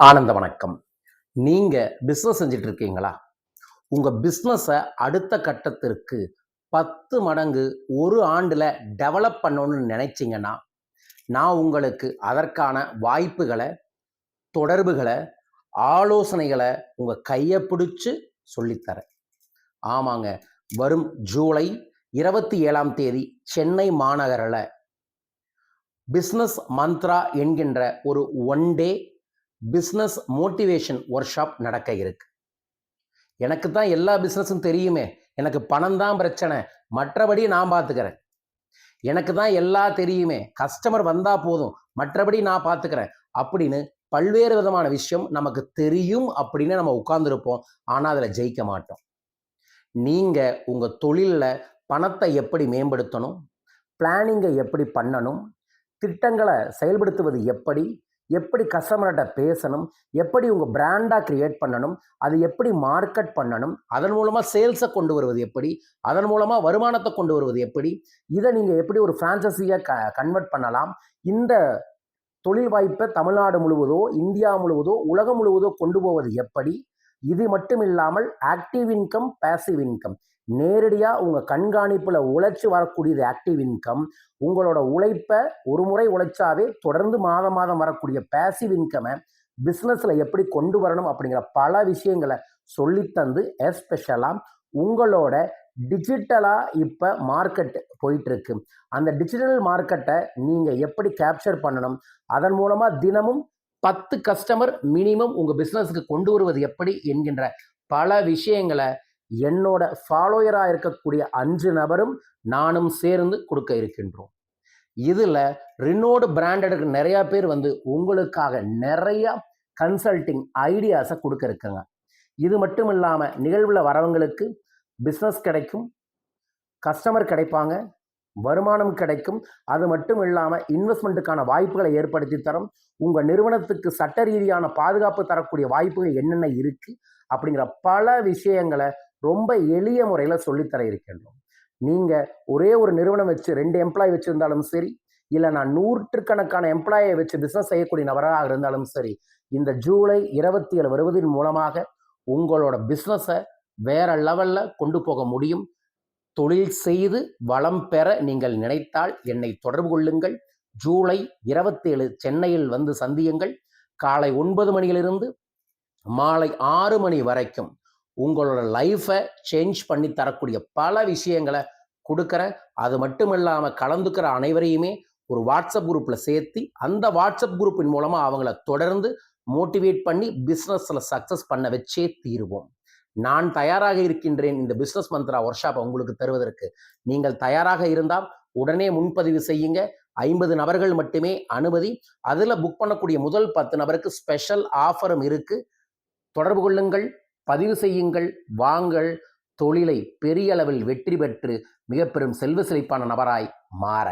ஆனந்த வணக்கம். நீங்க பிஸ்னஸ் செஞ்சுட்டு இருக்கீங்களா? உங்க பிஸ்னஸை அடுத்த கட்டத்திற்கு பத்து மடங்கு ஒரு ஆண்டில் டெவலப் பண்ணணும்னு நினைச்சிங்கன்னா நான் உங்களுக்கு அதற்கான வாய்ப்புகளை தொடர்புகளை ஆலோசனைகளை உங்க கையை பிடிச்சு சொல்லித்தரேன். ஆமாங்க வரும் ஜூலை இருபத்தி ஏழாம் தேதி சென்னை மாநகரில் பிஸ்னஸ் மந்த்ரா என்கின்ற ஒரு one day business motivation workshop நடக்க இருக்கு. எனக்கு தான் எல்லா பிஸ்னஸும் தெரியுமே. எனக்கு பணம் தான் பிரச்சனை. மற்றபடி நான் பார்த்துக்கிறேன் எனக்கு தான் எல்லா தெரியுமே. கஸ்டமர் வந்தா போதும். மற்றபடி நான் பார்த்துக்கிறேன் அப்படின்னு பல்வேறு விதமான விஷயம் நமக்கு தெரியும் அப்படின்னு நம்ம உட்கார்ந்துருப்போம். ஆனால் அதில் ஜெயிக்க மாட்டோம். நீங்கள் உங்கள் தொழிலில் பணத்தை எப்படி மேம்படுத்தணும்? பிளானிங்கை எப்படி பண்ணணும்? திட்டங்களை செயல்படுத்துவது எப்படி? எப்படி கஸ்டமர்கிட்ட பேசணும் எப்படி உங்கள் பிராண்டாக க்ரியேட் பண்ணணும் அது எப்படி மார்க்கெட் பண்ணணும் அதன் மூலமாக சேல்ஸை கொண்டு வருவது எப்படி அதன் மூலமாக வருமானத்தை கொண்டு வருவது எப்படி இதை நீங்கள் எப்படி ஒரு ஃப்ரான்சைசியாக க கன்வெர்ட் பண்ணலாம் இந்த தொழில் வாய்ப்பை தமிழ்நாடு முழுவதோ இந்தியா முழுவதோ உலகம் முழுவதோ கொண்டு போவது எப்படி இது மட்டும் இல்லாமல் ஆக்டிவ் இன்கம் பேசிவ் இன்கம் நேரடியாக உங்கள் கண்காணிப்பில் உழைச்சி வரக்கூடியது ஆக்டிவ் இன்கம் உங்களோட உழைப்பை ஒரு முறை உழைச்சாவே தொடர்ந்து மாதம் மாதம் வரக்கூடிய பேசிவ் இன்கமை பிஸ்னஸில் எப்படி கொண்டு வரணும் அப்படிங்கிற பல விஷயங்களை சொல்லித்தந்து எஸ்பெஷலாக உங்களோட டிஜிட்டலாக இப்போ மார்க்கெட் போயிட்டுருக்கு. அந்த டிஜிட்டல் மார்க்கெட்டை நீங்கள் எப்படி கேப்சர் பண்ணணும்? அதன் மூலமாக தினமும் பத்து கஸ்டமர் மினிமம் உங்கள் பிஸ்னஸுக்கு கொண்டு வருவது எப்படி? என்கின்ற பல விஷயங்களை என்னோட ஃபாலோயராக இருக்கக்கூடிய அஞ்சு நபரும் நானும் சேர்ந்து கொடுக்க இருக்கின்றோம். இதில் ரினோடு பிராண்டடுக்கு நிறையா பேர் வந்து உங்களுக்காக நிறையா கன்சல்டிங் ஐடியாஸை கொடுக்க இருக்குங்க. இது மட்டும் இல்லாமல் நிகழ்வில் வரவங்களுக்கு பிஸ்னஸ் கிடைக்கும் கஸ்டமர் கிடைப்பாங்க வருமானம் கிடைக்கும். அது மட்டும் இல்லாமல் இன்வெஸ்ட்மெண்ட்டுக்கான வாய்ப்புகளை ஏற்படுத்தி தரும். உங்கள் நிறுவனத்துக்கு சட்ட ரீதியான பாதுகாப்பு தரக்கூடிய வாய்ப்புகள் என்னென்ன இருக்குது அப்படிங்கிற பல விஷயங்களை ரொம்ப எளிய முறையில் சொல்லித்தர இருக்கின்றோம். நீங்கள் ஒரே ஒரு நிறுவனம் வச்சு ரெண்டு எம்ப்ளாய் வச்சுருந்தாலும் சரி இல்லை நான் நூற்றுக்கணக்கான எம்ப்ளாயை வச்சு பிஸ்னஸ் செய்யக்கூடிய நபராக இருந்தாலும் சரி இந்த ஜூலை இருபத்தி ஏழு வருவதன் மூலமாக உங்களோட பிஸ்னஸை வேற லெவலில் கொண்டு போக முடியும். தொழில் செய்து வளம் பெற நீங்கள் நினைத்தால் என்னை தொடர்பு கொள்ளுங்கள். ஜூலை இருபத்தேழு சென்னையில் வந்து சந்தியுங்கள். காலை ஒன்பது மணியிலிருந்து மாலை ஆறு மணி வரைக்கும் உங்களோட லைஃப்பை சேஞ்ச் பண்ணி தரக்கூடிய பல விஷயங்களை கொடுக்குறேன். அது மட்டும் இல்லாமல் கலந்துக்கிற அனைவரையுமே ஒரு வாட்ஸ்அப் குரூப்பில் சேர்த்து அந்த வாட்ஸ்அப் குரூப்பின் மூலமாக அவங்கள தொடர்ந்து மோட்டிவேட் பண்ணி பிஸ்னஸில் சக்ஸஸ் பண்ண வச்சே தீருவோம். நான் தயாராக இருக்கின்றேன். இந்த பிஸ்னஸ் மந்த்ரா ஒர்க் ஷாப் உங்களுக்கு தருவதற்கு நீங்கள் தயாராக இருந்தால் உடனே முன்பதிவு செய்யுங்க. ஐம்பது நபர்கள் மட்டுமே அனுமதி. அதில் புக் பண்ணக்கூடிய முதல் பத்து நபருக்கு ஸ்பெஷல் ஆஃபரும் இருக்குது தொடர்பு கொள்ளுங்கள். பதிவு செய்யுங்கள் வாங்கள். தொழிலை பெரிய அளவில் வெற்றி பெற்று மிக பெரும் செல்வ செழிப்பான நபராய் மாற.